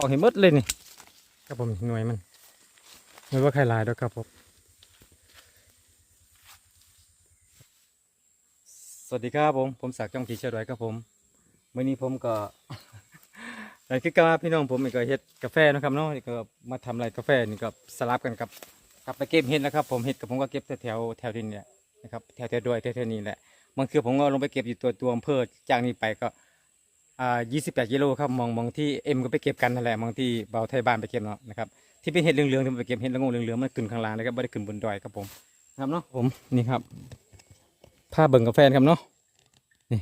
ออกเห็นหมดเลยนี่ครับผมหน่วยมันไม่ว่าใครลายด้วยครับผมสวัสดีครับผม ผมศักดิ์จ้องกีเชดไว้ครับผมมื่อนี้ผมก็แต่คือกับพี่น้องผมนี่ก็เฮ็ดกาแฟนะครับเนาะนี่ก็มาทำอะไรกาแฟนี่ก็สลับกันกับกับไปเก็บเห็ดนะครับ ผมเห็ดกับผมก็เก็บแถวๆแถวดินเนี่ยนะครับแถวแถวดอยแถวแถวนี้แหละบางคือผมก็ลงไปเก็บอยู่ตัวตัวอำเภอจากนี้ไปก็ อ่า28กิโลครับมองมองที่เอ็มก็ไปเก็บกันนั่นแหละมองที่เบาไทยบ้านไปเก็บเนาะนะครับที่เป็นเห็ดเหลืองๆที่มันไปเก็บเห็ดละงูเหลืองๆมันขึ้นข้างล่างเลยครับไม่ได้ขึ้นบนดอยครับผมครับเนาะผมนี่ครับผ้าเบิ่งกาแฟครับเนาะนี่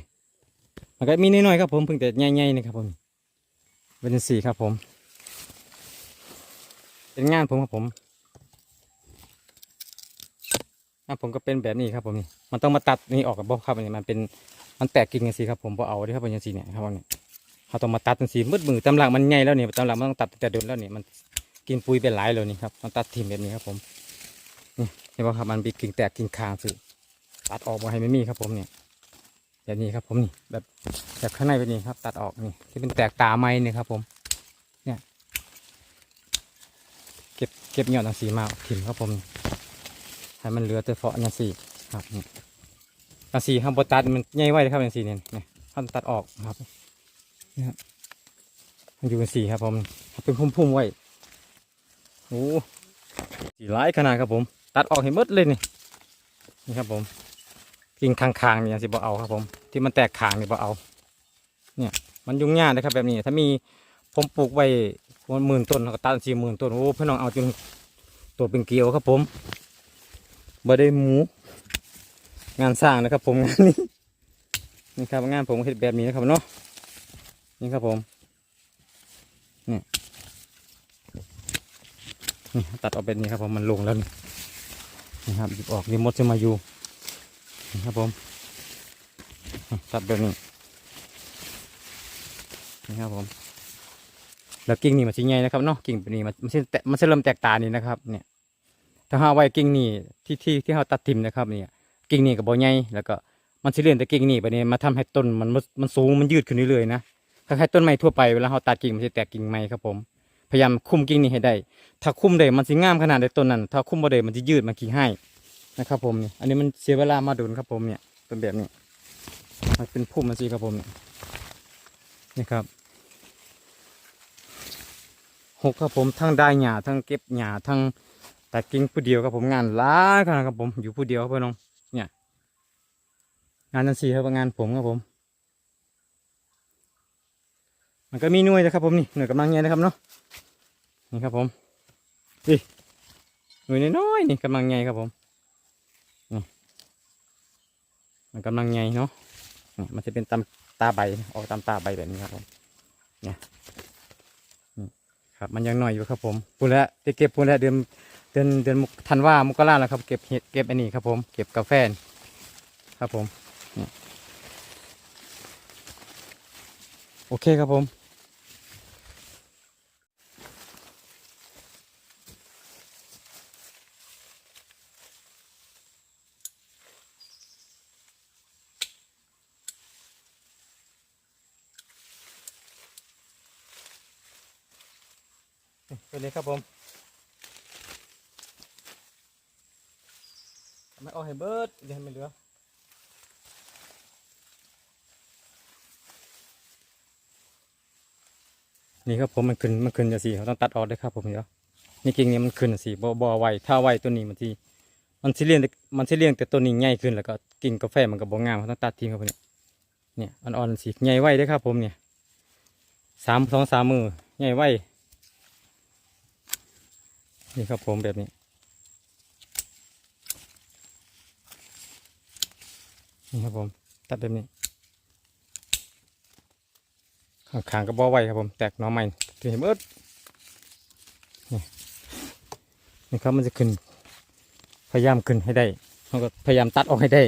มันก็มีน้อยๆครับผมเพิ่งแต่ใหญ่ๆนี่ครับผมเป็นสีครับผม เป็นงานผมครับผมงานผมก็เป็นแบบนี้ครับผมนี่มันต้องมาตัดนี่ออกกับบอกครับนนี้มันเป็น มันแตกกิ่งกันสิครับผมพอเอาเด้ครับเป็นยังสีเนี่ยครับเนี่ยเขาต้องมาตัดกันสีมืดมือตำหลังมันใหญ่แล้วเนี่ยตำหลังมันต้องตัดแต่เดินแล้วเนี่ยมันกินปุ๋ยเป็นหลายเลยนี่ครับต้องตัดทิ่มแบบนี้ครับผมนี่เห็นป่ครับมันมีกิ่งแตกกิ่งคางสิตัดออกมาให้ไม่มีครับผมเนี่ยแบบนี้ครับผมนี่แบบแบบข้างในเป็นนี้ครับ ตัดออกนี่ที่เป็นแตกตาไม้เนี่ยครับผม เนี่ย เก็บเก็บยอดนังสีมาทิ่มครับผมให้มันเหลือแต่เฟาะนังสีครับนี่ อันสีข้างบนตัดมันใหญ่ไว้เลยครับอันสีเนี่ยเนี่ยข้างตัดออกครับนี่ครับมันอยู่เป็นสีครับผมเป็นพุ่มๆไว้โอ้สีร้ายขนาดครับผม ตัดออกให้หมดเลยนี่นี่ครับผมกิ่งคางๆเนี่ยสิบ่เอาครับผม ที่มันแตกขางนี่บ่เอา เนี่ย มันยุ่งยากนะครับแบบนี้ ถ้ามีผมปลูกไว้หมื่นต้นก็ตัดสี่หมื่นต้นโอ้พี่น้องเอาจนตัวเป็นเกลียวครับผมบ่ได้หมู งานสร้างนะครับ ผมงานนี้นี่ครับงานผมเห็ดแบบนี้นะครับเนาะนี่ครับผมนี่นี่ตัดออกแบบนี้ครับผมมันลงแล้วนี่นครับหยิบออกนี่มดจะมาอยู่นี่ครับผมตัดแบบนี้นี่ครับผมแล้วกิ่งนี่มันชิ้ใหญ่นะครับเนาะกิ่งแบบนี้มันมันจะแตมันจะเริ่มแตกตานี่นะครับ เนี่ยถ้าหาไว้กิ่งนี่ที่ที่ที่เราตัดทิมนะครับเนี่ย กิ่งนี่กับบ่ใหญ่แล้วก็มันสิเลื่อนแต่กิ่งนี่ไปนี่มาทำให้ต้นมันมันสูงมันยืดขึ้นเรื่อยๆนะคล้ายๆต้นไม้ทั่วไปเวลาเราตัดกิ่งมันจะแตกกิ่งใหม่ครับผม พยายามคุมกิ่งนี่ให้ได้ ถ้าคุมได้มันสิงามขนาดในต้นนั้น ถ้าคุมบ่ได้มันจะยืดมันขี้ให้นะครับผมนี่อันนี้มันเสียเวลามาโดนครับผมเนี่ยเป็นแบบนี้มันเป็นพุ่มมันสิครับผมเนี่ยนี่ครับหกครับผมทั้งได้หญ้าทั้งเก็บหญ้าทั้งตัดกิ่งผู้เดียวครับผมงานหลาขนาดครับผมอยู่ผู้เดียวครับพี่น้อง งานนันสีครับงานผมครับผม มันก็มีหน่วยนะครับผมนี่หน่วยกำลังใหญ่นะครับเนาะนี่ครับผมนี่หน่วยน้อยๆนี่กำลังใหญ่ครับผมนี่มันกำลังใหญ่เนาะนี่มันจะเป็นตามตาใบออกตามตาใบแบบนี้ครับผมเนี่ยนี่ครับมันยังหน้อยอยู่ครับผมพูดแล้วจะเก็บพูดแล้วเดือนเดือนเดือนธันวามกราแล้วครับเก็บเห็ดเก็บอันนี้ครับผม เก็บกาแฟครับผม โอเคครับผมไปเลยครับผมทำไม่เอาให้เบิดเดี๋ยวให้มันเหลือ นี่ครับผมมันขึ้นมันขึ้นจะสีเขาต้องตัดออกด้วยครับผมเดี๋ยวนี่กิ่งนี้มันขึ้นสีบ่บ่ไวถ้าไวตัวนี้มันทีมันสิเลี้ยงแต่มันสิเลี้ยงแต่ตัวนี้ใหญ่ขึ้นแล้วก็กิ่งกาแฟมันก็บ่งามเขาต้องตัดทิ้งครับผมเนี่ยเนี่ยอ่อนๆสีใหญ่ไวเด้ครับผมเนี่ยสามสองสามมือใหญ่ไวนี่ครับผมแบบนี้นี่ครับผมตัดแบบนี้ ข้างๆก็บ่ไวครับผมแตกหน้อใหม่ที่เห็นเบิดนี่นี่ครับมันจะขึ้น พยายามขึ้นให้ได้เราก็พยายามตัดออกให้ได้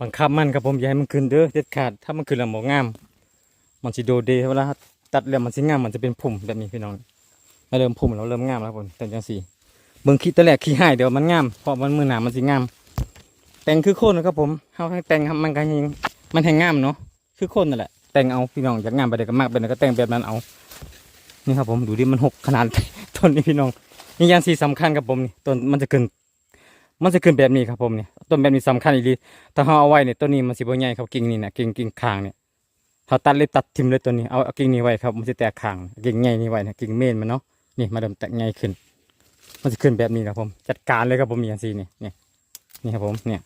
บังคับมันครับผมอย่าให้มันขึ้นเด้อเด็ดขาดถ้ามันขึ้นแล้วหมองาม มันสิโดดเดเวลาตัดแล้วมันสิงามมันจะเป็นพุ่มแบบนี้พี่น้องมาเริ่มพุ่มแล้วเริ่มงามแล้วผมแต่จังสีเบิ่งขี้ตะแหลกขี้หายเดี๋ยวมันงามเพราะมันมือหนามันสิงาม แต่งคือโคนนะครับผมเฮาให้แต่งครับมันก็ยังมันแห้งงามเนาะคือโคนนั่นแหละ แต่งเอาพี่น้องอยากงานไปเด็กก็มากไปไหนก็แต่งแบบนั้นเอานี่ครับผมดูดิมันหกขนาดต้นนี้พี่น้องนี่ย่างที่สำคัญครับผมนี่ต้นมันจะขึ้น มันจะขึ้นแบบนี้ครับผมเนี่ยต้นแบบนี้สำคัญอีหลีถ้าเราเอาไว้เนี่ยต้นนี้มันสิบใหญ่ครับกิ่งนี่นะกิ่งกิ่งคางเนี่ยถ้าตัดเลยตัดทิ่มเลยต้นนี้เอาเอากิ่งนี้ไว้ครับมันจะแตกคางกิ่งใหญ่นี่ไว้นะกิ่งเมนมันเนาะนี่มาเริ่มแตกใหญ่ขึ้น มันจะขึ้นแบบนี้ครับผม จัดการเลยครับผมอย่างซี่นี่นี่นี่ครับผมเนี่ย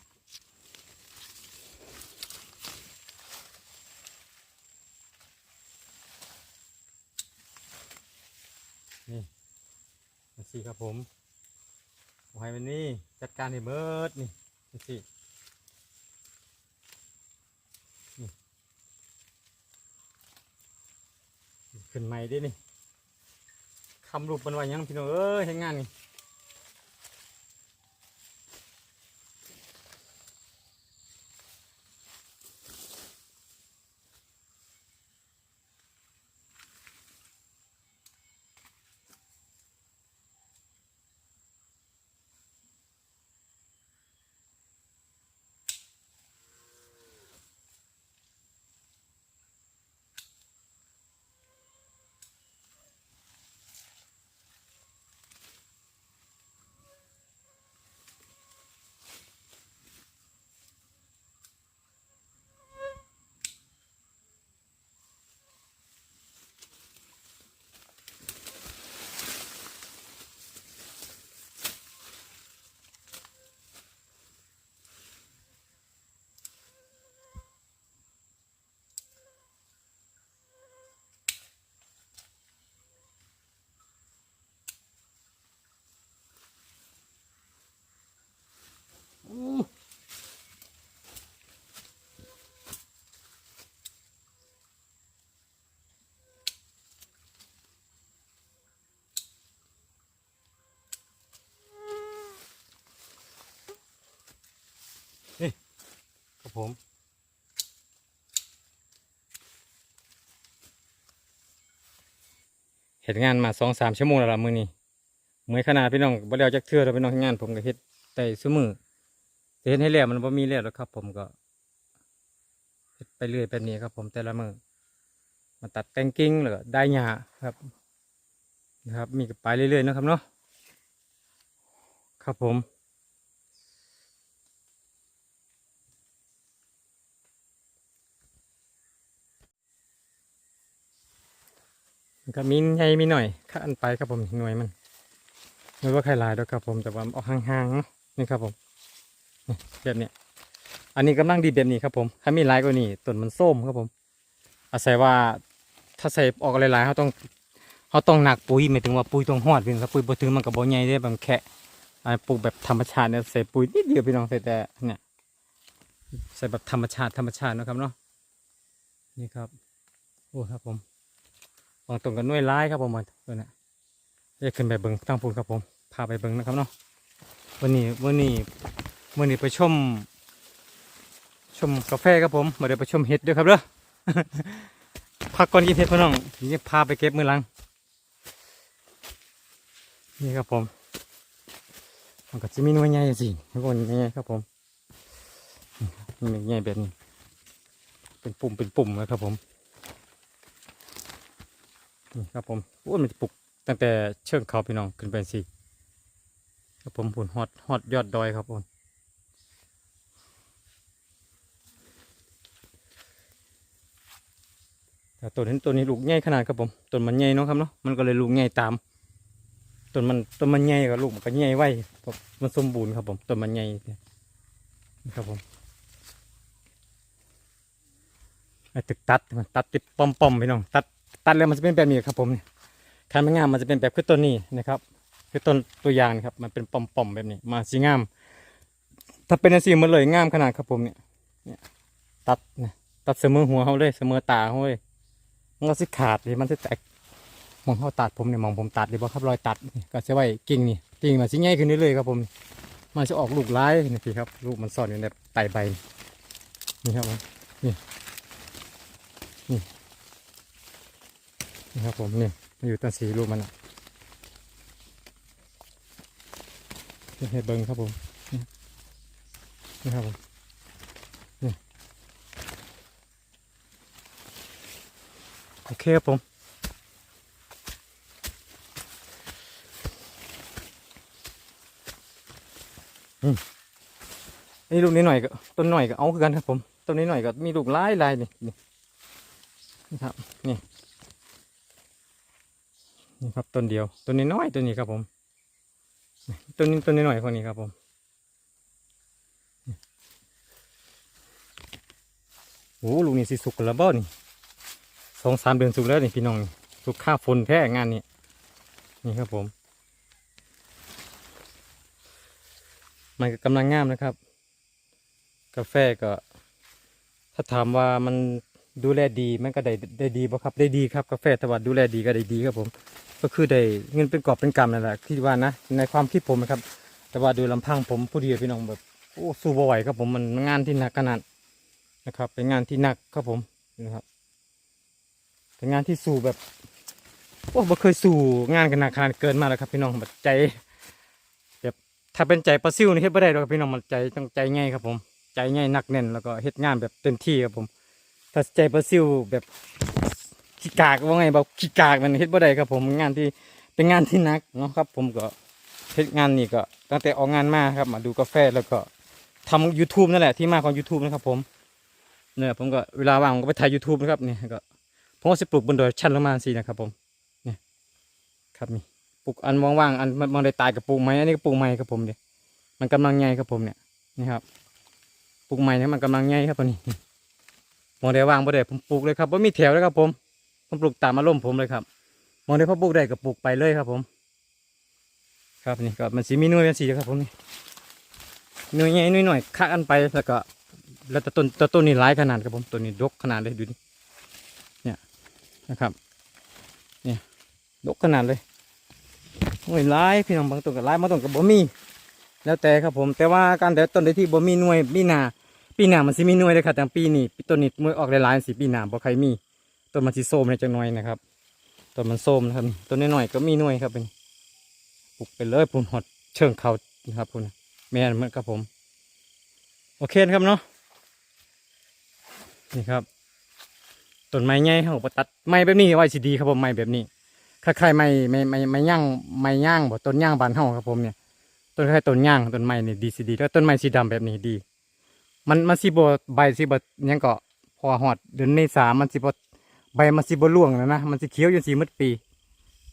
นี่มันสี่ครับผมโอ้ยวันนี้จัดการให้เบิดนี่นี่สินี่ขึ้นใหม่ดินี่คำรูปมันว่าหยังพี่น้องเอ้ยให็นงานนี่ ผมเห็นงานมาสองสามชั่วโมงแล้วล่ะมือนี้เมื่อยขนาดพี่น้องบ่ได้เอาจักเทื่อแล้วพี่น้องงานผมก็เฮ็ดแต่ซุมือเฮ็ดให้แล้วมันบ่มีแล้วครับ ผมก็เฮ็ดไปเรื่อยแบบนี้ครับ ผมแต่ละมือมาตัดแต่งกิ่งแล้วก็ได้หญ้าครับ นะครับ มีก็ไปเรื่อยๆนะครับเนาะครับผม ก็มีใหญ่มีหน่อยข้อันไปครับผมหน่วยมันไม่ว่าใครหลายดอกครับผมแต่ว่าออกห่างๆเนาะนี่ครับผมนี่แบบเนี้ยอันนี้กำลังดีแบบนี้ครับผมถ้ามีหลายกว่านี้ต้นมันส้มครับผม อาศัยว่าถ้าใส่ออกหลายๆเขาต้องเขาต้องหนักปุ๋ยหมายถึงว่าปุ๋ยต้องหอดเพียงครับปุ๋ยบ่ถึงมันก็บ่ใหญ่ได้แบบแค่อันปลูกแบบธรรมชาติเนี่ยใส่ปุ๋ยนิดเดียวพี่น้องใส่แต่เนี่ยใส่แบบธรรมชาติธรรมชาตินะครับเนาะนี่ครับโอ้ครับผม วางตรงกันหน่วยร้ายครับผมมันตัวนี้ยจะขึ้นไปเบิ้งตั้งปูนครับผม พาไปเบิ้งนะครับเนาะ วันนี้วันนี้วันนี้ไปชม ชมกาแฟครับผมมาเดี๋ยวไปชมเห็ดด้วยครับเด้อ พักก่อนกินเห็ดพี่น้องนี่พาไปเก็บมือลัง นี่ครับผม มันก็จะมีหน่วยใหญ่สิทุกคนใหญ่ครับผมนี่ใหญ่แบบนี้ เป็นปุ่มเป็นปุ่มนะครับผม นี่ครับผมโอ้มันจะปลุกตั้งแต่เชิงเขาพี่น้องขึ้นไปสิครับผมผุนฮอดฮอดยอดดอยครับผมแต่ต้นนี้ต้นนี้ลูกใหญ่ขนาดครับผมต้นมันใหญ่เนาะครับเนาะมันก็เลยลูกใหญ่ตามต้นมันต้นมันใหญ่กับลูกมันก็ใหญ่ไว้มันสมบูรณ์ครับผมต้นมันใหญ่ครับผมไอ้ตึกตัดมันตัดติดป้อมๆพี่น้องตัด ตัดแล้วมันจะเป็นแบบนี้ครับผมเนี่ยคันมันงามมันจะเป็นแบบคือต้นนี้นะครับ คือต้นตัวอย่างนะครับ มันเป็นป้อมๆแบบนี้ มาสีงาม ถ้าเป็นสีมันเลยงามขนาดครับผมเนี่ยเนี่ยตัดนี่ยตัดเสมอหัวเขาเลยเสมอตาเขาเลยมันก็สิขาดเลยมันจะแตกมองเขาตัดผมเนี่ยมองผมตัดเลยบ่ครับรอยตัดก็จะไว้กิ่งนี่กิ่งมันสิง่ายขึ้นเรื่อยๆครับผมมันจะออกลูกร้ายนี่ครับ ลูกมันซ่อนอยู่ในไตใบนี่ครับนี่นี่ นี่ครับผมนี่มาอยู่ต้นสีรูกมันอะเห็ดเบิงครับผมนี่ครับผมนี่โอเคครับผมอืมนี่ลูกนี้หน่อยก็ต้นหน่อยก็เอาคือกันครับผมต้นนี้หน่อยก็มีลูกหลายลายนี่นี่ครับนี่ นี่ครับต้นเดียวต้นนี้น้อยต้นนี้ครับผมต้นนี้ต้นนี้หน่อยคนนี้ครับผมโอ้ลูกนี้สิสุกแล้วบ่นี่สองสามเดือนสุกแล้วนี่พี่น้องสุกข้าฝนแท้งานนี้นี่ครับผม มันก็กำลังงามนะครับ กาแฟก็ ถ้าถามว่ามันดูแลดีมันก็ได้ได้ดีบ่ครับได้ดีครับกาแฟแต่ว่าดูแลดีก็ได้ดีครับผม ก็คือได้เงินเป็นกอบเป็นกำนั่นแหละคิดว่านะในความคิดผมนะครับ แต่ว่าโดยลำพังผมผู้เดียวพี่น้องแบบโอ้สู้บ่ไหวครับผมมันงานที่หนักขนาดนะครับ เป็นงานที่หนักครับผมนะครับ เป็นงานที่สู้แบบโอ้บ่เคยสู้งานกันหนักขนาดเกินมาแล้วครับพี่น้องแบบใจแบบถ้าเป็นใจปลาซิวนี่เฮ็ดไม่ได้หรอกครับพี่น้องมันใจต้องใจง่ายครับผม ใจง่ายหนักแน่นแล้วก็เฮ็ดงานแบบเต็มที่ครับผม ถ้าใจปลาซิวแบบ ขี้กากว่าไงบอกขี้กากมันเฮ็ดไม่ได้ครับผมงานที่เป็นงานที่นักเนาะครับ ผมก็เฮ็ดงานนี่ก็ ตั้งแต่ออกงานมาครับมาดูกาแฟแล้วก็ทำ YouTube นั่นแหละที่มาของ YouTube นะครับผมเนี่ยผมก็เวลาว่างผมก็ไปถ่าย YouTube นะครับเนี่ยก็ผมก็สิปลูกบนดอยชั้นลงมาสินะครับผมเนี่ยครับนี่ปลูกอันว่างๆอันมันได้ตายกับปลูกไม้อันนี้ก็ปลูกไม้ครับผมเนี่ยมันกำลังใหญ่ครับผมเนี่ยนี่ครับปลูกไม้เนี่ยมันกำลังใหญ่ครับตัวนี้มองได้ว่างบ่ได้ผมปลูกเลยครับว่ามีแถวเลยครับผม ผมปลูกตามอารมณ์ผมเลยครับมองได้พอปลูกได้ก็ปลูกไปเลยครับ ผม ครับนี่ก็มันสีมีหน่ยเป็นสีครับผมนี่หน่ยใหญ่หน่ยหน่อยคักกันไปแล้วก็แล้วแต่ต้นแต่ต้นนี้หลายขนาดครับผมต้นนี้ดกขนาดเลยดูดิเนี่ยนะครับ เนี่ยดกขนาดเลยโอ้ยหลายพี่น้องบางต้นก็หลายบางต้นก็บ่มี แล้วแต่ครับผม แต่ว่าการแต่ต้นใดที่บ่มีหน่วยปีหน้าปีหน้ามันสิมีหน่วยเลยครับแต่ปีนี้ต้นนี้หน่วยออกหลายๆสิปีหน้าบ่ใครมี ต้นมันสิโซมในจังหน่อยนะครับต้นมันโซมนะครับต้นน้อยๆก็มีหน่วยครับเป็นปลูกไปเลยพุ่นหอดเชิงเขานะครับพุ่นแม่นเหมือนครับผม โอเคครับเนาะนี่ครับต้นไม้ใหญ่เขาก็ตัดไม้แบบนี้ไว้สิดีครับผมไม้แบบนี้คล้ายๆไม้ไม้ไม้ไม้ย่างไม้ย่างบ่ต้นย่างบานเฮาครับผมเนี่ยต้นคล้ายต้นย่างต้นไม้นี่ดีสิดีแล้วต้นไม้สีดำแบบนี้ดี มันมันสิบ่ใบสิบ่หยังก็พอฮอดเดือนเมษามันสิบ่ ใบมันสิบร่วงแล้วนะ มันสิเขียวจนสีหมดปี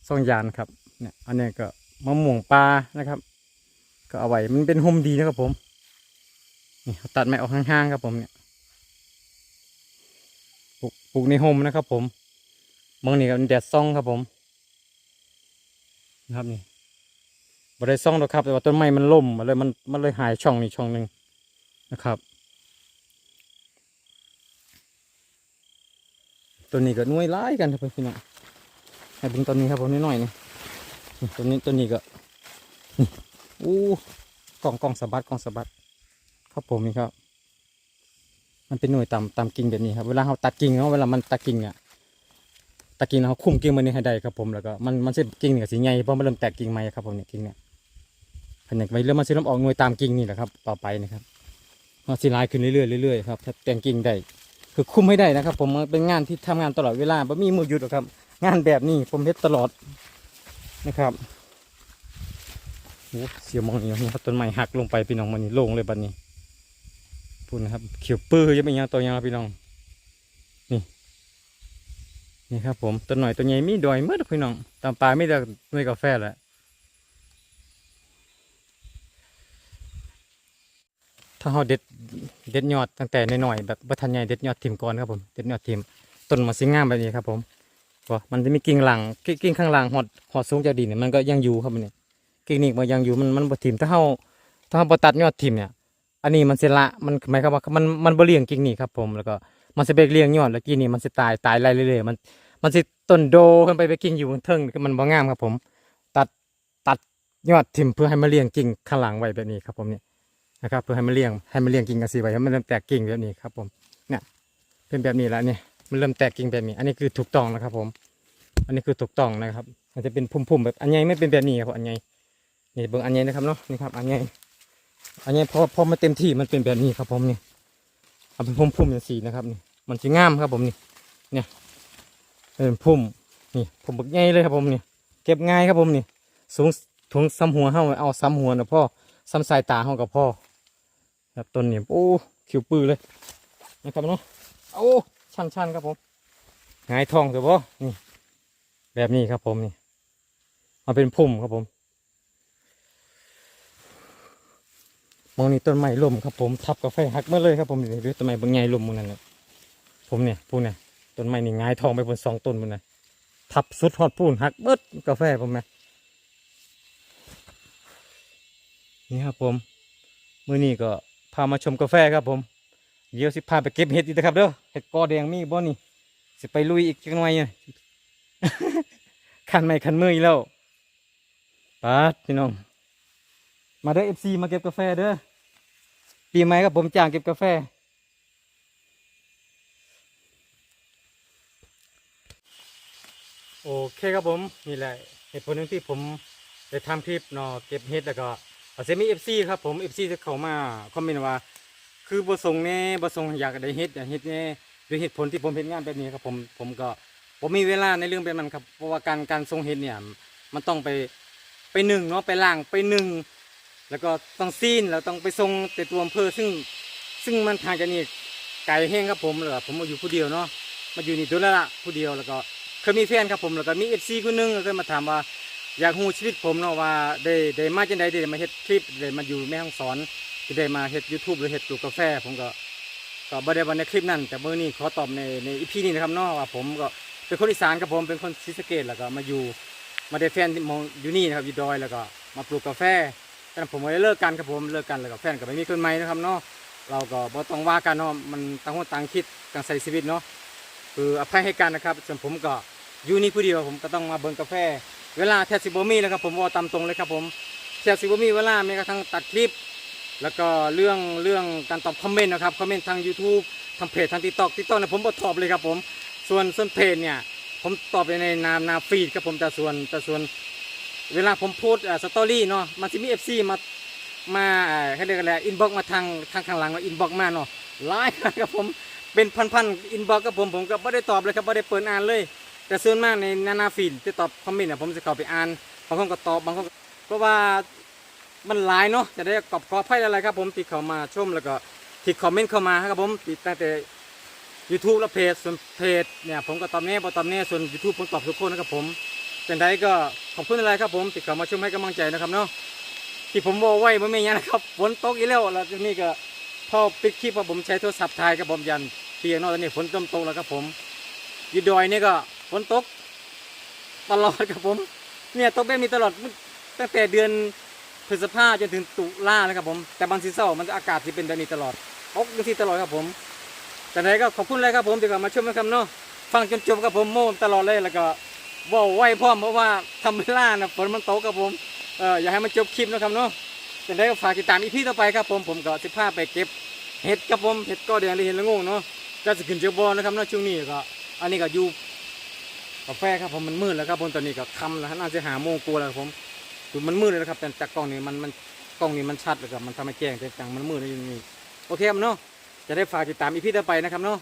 สองยางครับ เนี่ย อันนี้ก็มะม่วงปลานะครับ ก็เอาไว้ มันเป็นโฮมดีนะครับผม นี่ตัดไม้ออกห่างๆครับผมเนี่ย ปลูกปลูกในโฮมนะครับผมบางนี่ก็แดดซ่องครับผมนะครับนี่บริซ่องหรอกครับ แต่ว่าต้นไม้มันล่มมาเลยมันมันเลยหายช่องนี้ช่องหนึ่งนะครับ ตัวนี้ก็น่วยร้ายกันครับพี่น้องให้เบิ่งต้นนี้ครับผมนิดหน่อยนี่นี่ต้นนี้ต้นนี้ก็อู้กล่องกล่องสะบัดกล่องสะบัดครับผมนี่ครับ มันเป็นหน่วยต่ำต่ำกิ่งแบบนี้ครับเวลาเราตัดกิ่งเนาะเวลามันตัดกิ่งอะตะกิ่งเขาคุมกิ่งมันนี่ให้ได้ครับผมแล้วก็มันมันสิกิ่งเนี่ก็สิใหญ่เพราะมันเริ่มแตกกิ่งใหม่ครับผมเนี่ยกิ่งเนี่ยขนาดไปเริ่มมันสิเริ่มออกหน่วยตามกิ่งนี่แหละครับ ต่อไปนะครับมันสิลายขึ้นเรื่อยๆเรื่อยๆครับถ้าแต่งกิ่งได้ คือคุมให้ได้นะครับ ผมเป็นงานที่ทำงานตลอดเวลาไม่มีมือหยุดหรอกครับ งานแบบนี้ผมเฮ็ดตลอดนะครับโอ้เสียมองอย่างนี้ครับต้นไม้หักลงไปพี่น้องมันนี่โล่งเลยบัดนี้พูดนะครับ เขียวปื้อยังไม่ยังตัวยังครับพี่น้อง นี่ นี่ครับ ผมตัวหน่อยตัวใหญ่มีดอยเมื่อพี่น้องตามปลาไม่ได้หน่วยกาแฟแหละ ถ้าเราเด็ดเด็ดยอดตั้งแต่น้อยๆแบบบัทันใหญ่เด็ดยอดทิมก่อนครับผมเด็ดยอดทิมต้นมาสิงามแบบนี้ครับผมก็มันจะมีกิ่งหลังกิ่งข้างหลังหอดหอดสูงจากดินเนี่ยมันก็ยังอยู่ครับมันเนี่ยกิ่งนี้มันยังอยู่มันมันบ่ทิมถ้าเราถ้าเราตัดยอดทิมเนี่ย อันนี้มันเสละมันหมายความว่ามันมันบ่เลี้ยงกิ่งนี้ครับผมแล้วก็มันสิไปเลี้ยงยอดแล้วกิ่งนี้มันสิตายตายไล่เรื่อยๆมันมันสิต้นโดขึ้นไปไปกิ่งอยู่บนเทิงมันบ่งามครับผม ตัดตัดยอดทิมเพื่อให้มันเลี้ยงกิ่งข้างหลังไว้แบบนี้ครับผมเนี่ย นะครับเพื่อให้มันเลี้ยงให้มันเลี้ยงกิ่งกันสีไว้ให้มันเริ่มแตกกิ่งแบบนี้ครับผมเนี่ยเป็นแบบนี้แล้วเนี่ยมันเริ่มแตกกิ่งแบบนี้ อันนี้คือถูกต้องนะครับผม อันนี้คือถูกต้องนะครับมันจะเป็นพุ่มๆแบบอันใหญ่ไม่เป็นแบบนี้ครับอันใหญ่นี่เบิ่งอันใหญ่นะครับเนาะนี่ครับอันใหญ่อันใหญ่พอพอมาเต็มที่มันเป็นแบบนี้ครับผมนี่เอาเป็นพุ่มๆอย่างสีนะครับนี่มันจะงามครับผมนี่เนี่ยเป็นพุ่มนี่ผมบักใหญ่เลยครับผมนี่เก็บง่ายครับผมนี่สูงถุงซ้ำหัวเฮาเอาซ้ำหัวนะพ่อซ้ำสายตาห้องกับพ่อ ครับต้นนี้โอ้ขิวปือเลยนะครับเนาะโอ้ชันชันครับผมหงายทองเถอะบ่นี่ แบบนี้ครับผมนี่มาเป็นพุ่มครับผม มองนี่ต้นไม้ล่มครับผมทับกาแฟหักเมื่อเลยครับผมนี่ดูต้นไม้บางใหญ่ล่มมันนั่นแหละผมเนี่ยพูนเนี่ยต้นไม้นี่งายทองไปบนสองต้นมันนะทับสุดฮอดปูนหักเบิดกาแฟผมนะนี่ครับผมเมื้อนี้ก็ พามาชมกาแฟครับผมเดี๋ยวสิพาไปเก็บเห็ดอีกนะครับเด้อเห็ดกอแดงมีบ่นี่สิไปลุยอีกจังหน่อยเนี่ยคันไม่คันมืออีกแล้วปาดพี่น้อง มาเด้อเอฟซีมาเก็บกาแฟเด้อปีใหม่ครับผมจ้างเก็บกาแฟโอเคครับผมนี่แหละเหตุผลหนึ่งที่ผมได้ทำคลิปเนาะเก็บเห็ดแล้วก็ อาจจะมีเอฟซีครับผมเอฟซีจะเข้ามาคอมเมนต์ว่า คือบทรงค์แน่บทรงค์อยากได้เห็ดอยากเห็ดแน่ด้วยเหตุผลที่ผมเห็นงานแบบนี้ครับผมผมก็ผมมีเวลาในเรื่องแบบนั้นครับเพราะว่าการการทรงเห็ดเนี่ยมันต้องไปไปหนึ่งเนาะไปล่างไปหนึ่งแล้วก็ต้องซีนแล้วต้องไปส่งแต่ตัวอำเภอซึ่งซึ่งมันทางจากนี่ไกลแห้งครับผมเลยผมมาอยู่ผู้เดียวเนาะมาอยู่นี่ตัวละละผู้เดียวแล้วก็เคยมีแฟนครับผมแล้วก็มีเอฟซีคนหนึงก็เคยมาถามว่า อยากหูชีวิตผมเนาะว่าได้ได้มาจังใดได้มาเฮ็ดคลิปได้มาอยู่แม่ห้องสอนที่ได้มาเฮ็ดยูทูบหรือเฮ็ดปลูกกาแฟ ผมก็ก็บ่ได้วันในคลิปนั้น แต่เมื่อนี้ขอตอบในในอีพีนี้นะครับเนาะว่าผมก็เป็นคนอีสานครับผมเป็นคนศรีสะเกษแล้วก็มาอยู่มาได้แฟนมองอยู่นี่นะครับอยู่ดอยแล้วก็มาปลูกกาแฟแต่ผมก็ได้เลิกกันครับผมเลิกกันแล้วกับแฟนก็ไม่มีคนใหม่นะครับเนาะเราก็บ่ต้องว่ากันเนาะมันต่างคนต่างคิดต่างใส่ชีวิตเนาะคืออภัยให้กันนะครับส่วนผมก็อยู่นี่ผู้เดียวผมก็ต้องมาเบิ่งกาแฟ เวลาแทบสิบมีแล้วครับผมว่าตามตรงเลยครับผมแทบสิบมีเวลาแม้กระทั่งตัดคลิป แล้วก็เรื่องเรื่องการตอบคอมเมนต์นะครับคอมเมนต์ทาง YouTube ทางเพจทางติ๊กต็อกติ๊กต็อกเนี่ยผมบ่ตอบเลยครับผมส่วนส่วนเพจเนี่ยผมตอบไปในนามนาฟีดครับผมแต่ส่วนแต่ส่วนเวลาผมโพสต์สตอรี่เนาะมันจะมีเอฟซีมามาเอ่อเรียกอะไรอินบ็อกมาทางทางข้างหลังว่าอินบ็อกมาเนาะไลน์ครับผมเป็นพันๆอินบ็อกกับผมผมก็ไม่ได้ตอบเลยครับไม่ได้เปิดอ่านเลย แต่ส่วนมากในนานาฟีดที่ตอบคอมเมนต์น่ผมจะเข้าไปอ่านบางคนก็ตอบบางคนเพราะว่ามันหลายเนาะจะได้กอบขอไพ่อะไรครับ ผมที่เข้ามาชมแล้วก็ที่คอมเมนต์เข้ามาครับผมติดตั้งแต่ YouTube และเพจส่วนเพจเนี่ยผมก็ตอบแน่บอตอบแน่ส่วน YouTube ผมตอบทุกคนนะครับผมเป็นไดก็ขอบคุณอะไรครับผมติดกลับมาชมให้กำลังใจนะครับเนาะที่ผมบอกไว้ไม่มีอย่างนะครับฝนตกอีกแล้วแล้วทีนี่ก็พอปิดคลิปว่าผมใช้โทรศัพท์ถ่ายครับผมยันเปียกเนาะตอนนี้ฝนเริ่มตกแล้วครับผมยูดอยนี่ก็ ฝนตกตลอดครับผม เนี่ยตกแบบนี้ตลอดตั้งแต่เดือนพฤษภาจนถึงตุลาเลยครับผม แต่บางซีเศร้ามันจะอากาศที่เป็นแบบนี้ตลอดตกที่ตลอดครับผมแต่ไหนก็ขอบคุณเลยครับผมที่กลับมาชมนะครับเนาะฟังจนจบครับผมโม่ตลอดเลยแล้วก็บอกไว้พร้อเพราะว่าทำเวลานะฝนมันตกครับผมเอออยากให้มันจบคลิปนะครับเนาะแต่ไหนก็ฝากติดตามอีพีต่อไปครับผมผมก็สิพาไปเก็บเห็ดครับผมเห็ดก็แดงหรือเห็ดละโงงเนาะก็จะขึ้นเจ้าบอนะครับเนาะช่วงนี้ก็ อันนี้ก็อยู่ กาแฟครับผมมันมืดแล้วครับผมตอนนี้ก็คำแล้วน่าจะหาโมงกลัวแล้วผมคือมันมืดเลยนะครับแต่จากกล้องนี้มันมันกล้องนี้มันชัดเลยครับมันทำให้แจ้งแต่จังมันมืดเลยนี่โอเคครับเนาะจะได้ฝากติดตามอีพีต่อไปนะครับเนาะ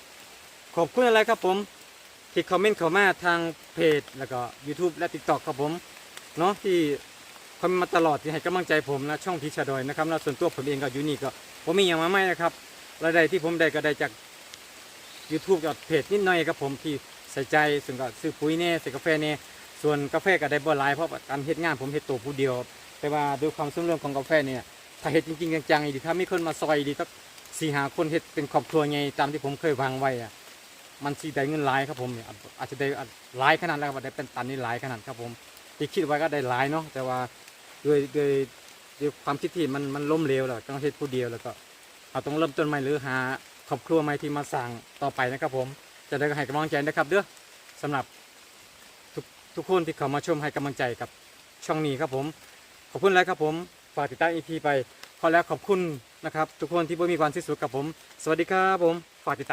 ขอบคุณอะไรครับผมที่คอมเมนต์เข้ามาทางเพจแล้วก็ YouTube และ TikTok ครับผมเนาะที่คอมเมนต์มาตลอดที่ให้กำลังใจผมนะช่องพีชาดอยนะครับแล้วส่วนตัวผมเองก็อยู่นี่ก็ผมมีอย่างมาไม่นะครับรายได้ที่ผมได้ก็ได้จาก YouTube กับเพจนิดหน่อยครับผมที่ ใส่ใจส่วนก็ซื้อปุ๋ยเน่ใส่กาแฟเน่ส่วนกาแฟก็ได้บ่หลายเพราะการเฮ็ดงานผมเฮ็ดตัวผู้เดียว แต่ว่าด้วยความสมเรื่องของกาแฟเนี่ยถ้าเฮ็ดจริงๆจังๆดีถ้ามีคนมาซอยดีสักสี่หาคนเฮ็ดเป็นครอบครัวไงตามที่ผมเคยวางไว้อะมันสีได้เงินหลายครับผมเนี่ยอาจจะได้หลายขนาดแล้วครับได้เป็นตันนี่หลายขนาดครับผมที่คิดไว้ก็ได้หลายเนาะแต่ว่าด้วยด้วยด้วยความคิดที่มันมันล้มเหลวแล้วต้องเฮ็ดผู้เดียวแล้วก็เราต้องเริ่มต้นใหม่หรือหาครอบครัวใหม่ที่มาสร้างต่อไปนะครับผม จะได้ให้กำลังใจนะครับเด้อสำหรับทุกทุกคนที่เข้ามาชมให้กำลังใจกับช่องนี้ครับผม ขอบคุณแล้วครับผมฝากติดตามอีพีไปขอแล้วขอบคุณนะครับ ทุกคนที่บ่มีความสิ้นสุดกับผม สวัสดีครับผมฝากติดตาม